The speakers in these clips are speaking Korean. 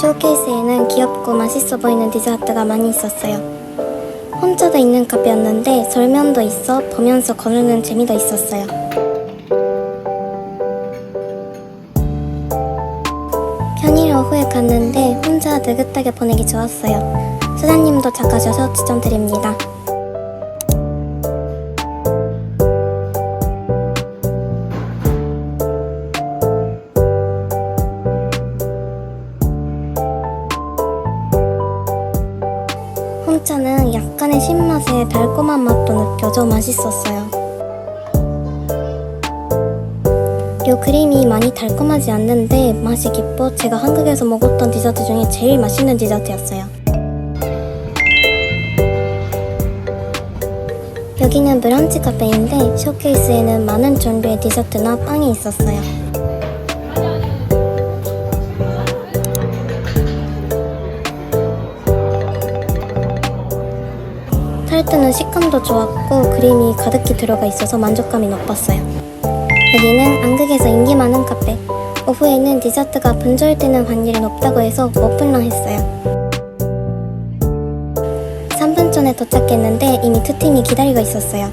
쇼케이스에는 귀엽고 맛있어 보이는 디저트가 많이 있었어요. 혼자도 있는 카페였는데 설명도 있어 보면서 거르는 재미도 있었어요. 평일 오후에 갔는데 혼자 느긋하게 보내기 좋았어요. 수다님도 작가셔서 추천드립니다. 느껴져 맛있었어요. 요 크림이 많이 달콤하지 않는데 맛이 깊어 제가 한국에서 먹었던 디저트 중에 제일 맛있는 디저트였어요. 여기는 브런치 카페인데 쇼케이스에는 많은 종류의 디저트나 빵이 있었어요. 타르트는 식감도 좋았고 크림이 가득히 들어가 있어서 만족감이 높았어요. 여기는 안극에서 인기 많은 카페. 오후에는 디저트가 분절되는 확률이 높다고 해서 오픈런 했어요. 3분 전에 도착했는데 이미 두 팀이 기다리고 있었어요.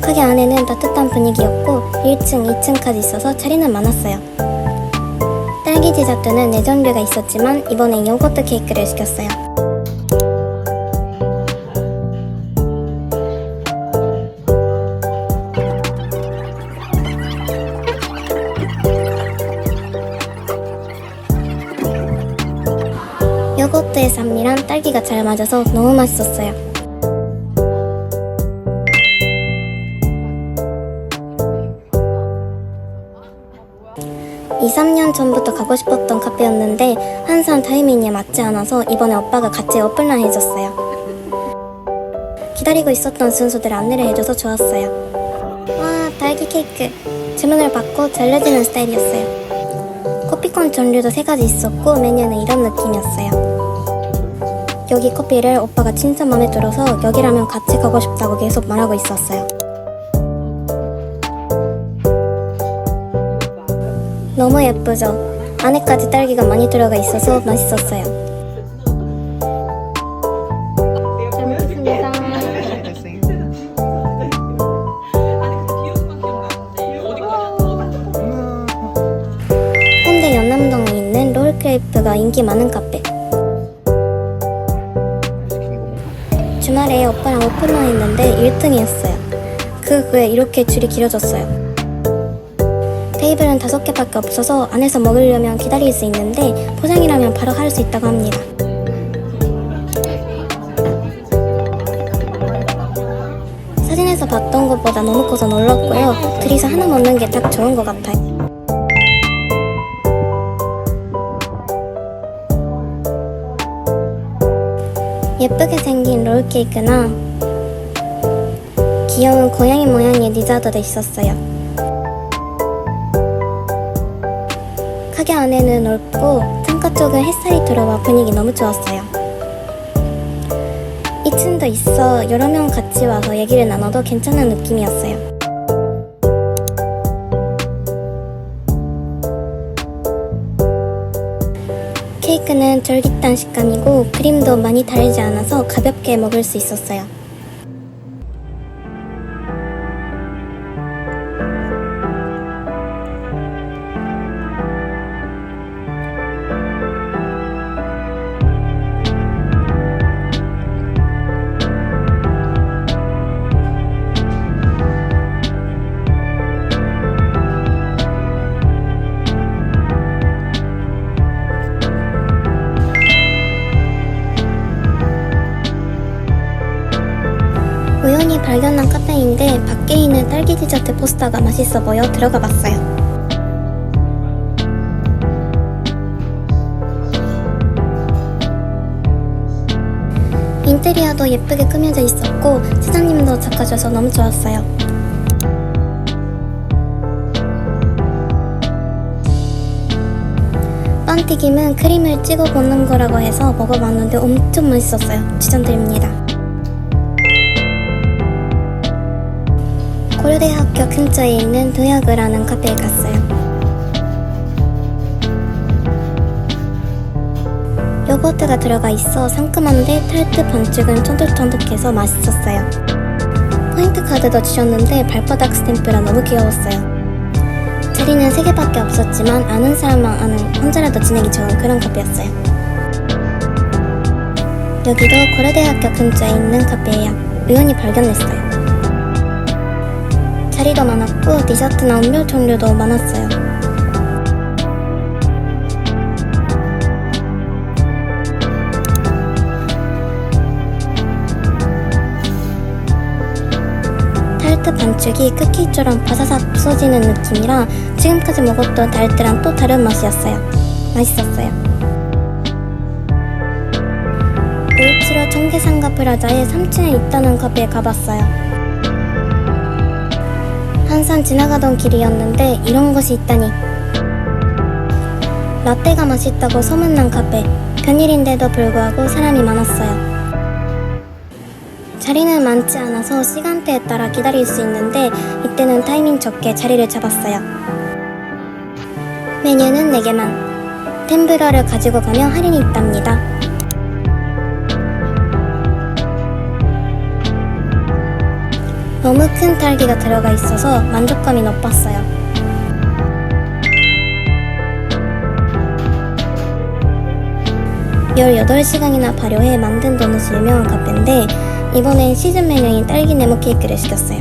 가게 안에는 따뜻한 분위기였고 1층, 2층까지 있어서 자리는 많았어요. 딸기 디저트는 네 종류가 있었지만 이번엔 요거트 케이크를 시켰어요. 딸기가 잘 맞아서 너무 맛있었어요. 이 3년 전부터 가고 싶었던 카페였는데 항상 타이밍에 맞지 않아서 이번에 오빠가 같이 오픈런 해줬어요. 기다리고 있었던 순서들 안내를 해줘서 좋았어요. 와, 딸기 케이크. 주문을 받고 잘려지는 스타일이었어요. 커피콘 종류도 세 가지 있었고 메뉴는 이런 느낌이었어요. 여기 커피를 오빠가 진짜 마음에 들어서 여기라면 같이 가고 싶다고 계속 말하고 있었어요. 너무 예쁘죠? 안에까지 딸기가 많이 들어가 있어서 맛있었어요. 잘 먹겠습니다. 홍대 연남동에 있는 롤크레이프가 인기 많은 카페. 주말에 오빠랑 오픈런 했는데 1등이었어요. 그 후에 이렇게 줄이 길어졌어요. 테이블은 다섯 개밖에 없어서 안에서 먹으려면 기다릴 수 있는데 포장이라면 바로 할 수 있다고 합니다. 사진에서 봤던 것보다 너무 커서 놀랐고요. 둘이서 하나 먹는 게 딱 좋은 것 같아요. 예쁘게 생긴 롤케이크나 귀여운 고양이 모양의 디저트도 있었어요. 가게 안에는 넓고 창가 쪽은 햇살이 들어와 분위기 너무 좋았어요. 2층도 있어 여러 명 같이 와서 얘기를 나눠도 괜찮은 느낌이었어요. 케이크는 쫄깃한 식감이고 크림도 많이 달지 않아서 가볍게 먹을 수 있었어요. 밖에 있는 딸기 디저트 포스터가 맛있어 보여 들어가 봤어요. 인테리어도 예쁘게 꾸며져 있었고 사장님도 착하셔서 너무 좋았어요. 빵튀김은 크림을 찍어 먹는 거라고 해서 먹어봤는데 엄청 맛있었어요. 추천드립니다. 고려대학교 근처에 있는 도야그라는 카페에 갔어요. 요거트가 들어가 있어 상큼한데 탈트 반죽은 쫀득쫀득해서 맛있었어요. 포인트 카드도 주셨는데 발바닥 스탬프라 너무 귀여웠어요. 자리는 3개밖에 없었지만 아는 사람만 아는 혼자라도 지내기 좋은 그런 카페였어요. 여기도 고려대학교 근처에 있는 카페예요. 우연히 발견했어요. 자리도 많았고 디저트나 음료 종류도 많았어요. 타르트 반죽이 쿠키처럼 바사삭 부서지는 느낌이라 지금까지 먹었던 타르트랑 또 다른 맛이었어요. 맛있었어요. 을지로 청계상가 프라자의 3층에 있다는 카페에 가봤어요. 항상 지나가던 길이었는데 이런 곳이 있다니. 라떼가 맛있다고 소문난 카페. 평일인데도 불구하고 사람이 많았어요. 자리는 많지 않아서 시간대에 따라 기다릴 수 있는데 이때는 타이밍 좋게 자리를 잡았어요. 메뉴는 4개만. 템브러를 가지고 가면 할인이 있답니다. 너무 큰 딸기가 들어가 있어서 만족감이 높았어요. (18) 시간이나 발효해 만든 도넛이 유명한 카페인데 이번엔 시즌 메뉴인 딸기 네모 케이크를 시켰어요.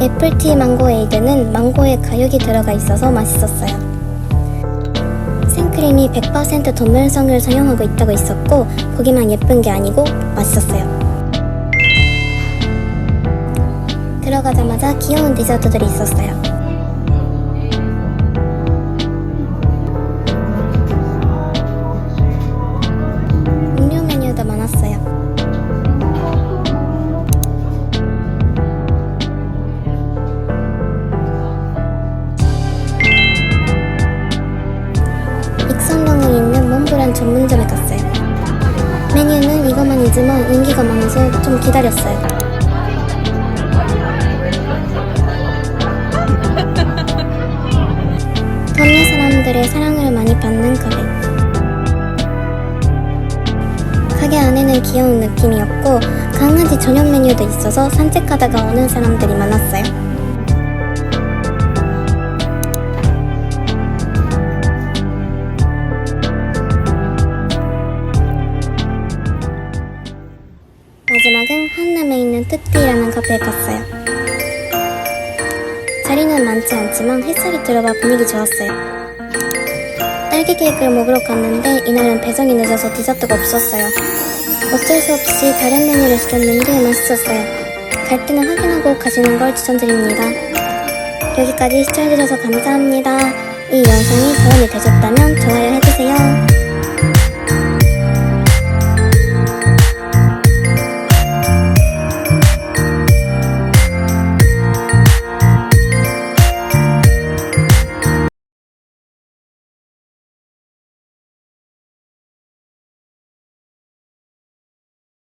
애플티 망고 에이드는 망고에 가육이 들어가 있어서 맛있었어요. 생크림이 100% 동물성을 사용하고 있다고 있었고 보기만 예쁜 게 아니고 맛있었어요. 들어가자마자 귀여운 디저트들이 있었어요. 전문점에 갔어요. 메뉴는 이것만이지만 인기가 많아서 좀 기다렸어요. 동네 사람들의 사랑을 많이 받는 카페. 가게 안에는 귀여운 느낌이었고 강아지 전용 메뉴도 있어서 산책하다가 오는 사람들이 많았어요. 한남에 있는 뜻띠라는 카페에 갔어요. 자리는 많지 않지만 햇살이 들어가 분위기 좋았어요. 딸기 케이크를 먹으러 갔는데 이날은 배송이 늦어서 디저트가 없었어요. 어쩔 수 없이 다른 메뉴를 시켰는데 맛있었어요. 갈 때는 확인하고 가시는 걸 추천드립니다. 여기까지 시청해주셔서 감사합니다. 이 영상이 도움이 되셨다면 좋아요 해주세요.